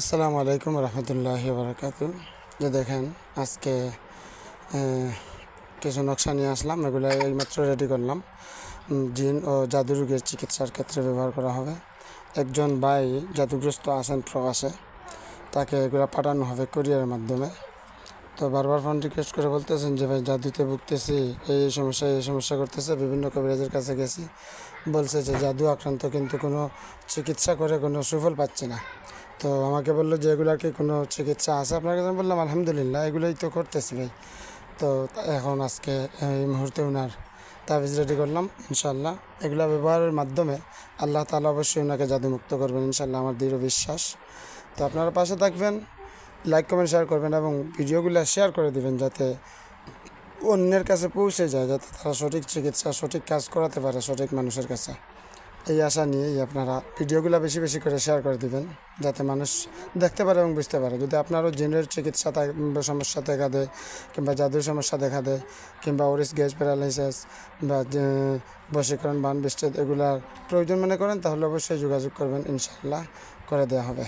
আসসালামু আলাইকুম রহমতুল্লাহ বারকাত। যে দেখেন, আজকে কিছু নকশা নিয়ে আসলাম, এগুলো এইমাত্র রেডি করলাম। জিন ও জাদু রোগের চিকিৎসার ক্ষেত্রে ব্যবহার করা হবে। একজন ভাই জাদুগ্রস্ত আছেন প্রবাসে, তাকে এগুলো পাঠানো হবে কোরিয়ারের মাধ্যমে। তো বারবার ফোন রিকোয়েস্ট করে বলতেছেন যে, ভাই, জাদুতে ভুগতেছি, এই সমস্যা এই সমস্যা করতেছে, বিভিন্ন কবিরাজের কাছে গেছি। বলছে যে, জাদু আক্রান্ত কিন্তু কোনো চিকিৎসা করে কোনো সুফল পাচ্ছে না। তো আমাকে বলল যে এগুলার কি কোনো চিকিৎসা আছে? আপনার কাছে বললাম, আলহামদুলিল্লাহ, এগুলোই তো করতেছি ভাই। তো এখন আজকে এই মুহূর্তে ওনার তাবিজ রেডি করলাম ইনশাল্লাহ এগুলো ব্যবহারের মাধ্যমে আল্লাহ তালা অবশ্যই ওনাকে জাদুমুক্ত করবেন ইনশাল্লাহ আমার দৃঢ় বিশ্বাস। তো আপনারা পাশে থাকবেন লাইক কমেন্ট শেয়ার করবেন এবং ভিডিওগুলো শেয়ার করে দেবেন যাতে অন্যের কাছে পৌঁছে যায়, যাতে তারা সঠিক চিকিৎসা, সঠিক কাজ করাতে পারে সঠিক মানুষের কাছে। এই আশা নিয়েই আপনারা ভিডিওগুলো বেশি বেশি করে শেয়ার করে দেবেন, যাতে মানুষ দেখতে পারে এবং বুঝতে পারে। যদি আপনারও জেনারেল চিকিৎসা সমস্যা দেখা দেয়, কিংবা জাদুর সমস্যা দেখা দেয়, কিংবা ওরিস গ্যাস প্যারালাইসিস বা বশীকরণ, বান, বিচ্ছেদ এগুলার প্রয়োজন মনে করেন, তাহলে অবশ্যই যোগাযোগ করবেন ইনশাল্লাহ করে দেওয়া হবে।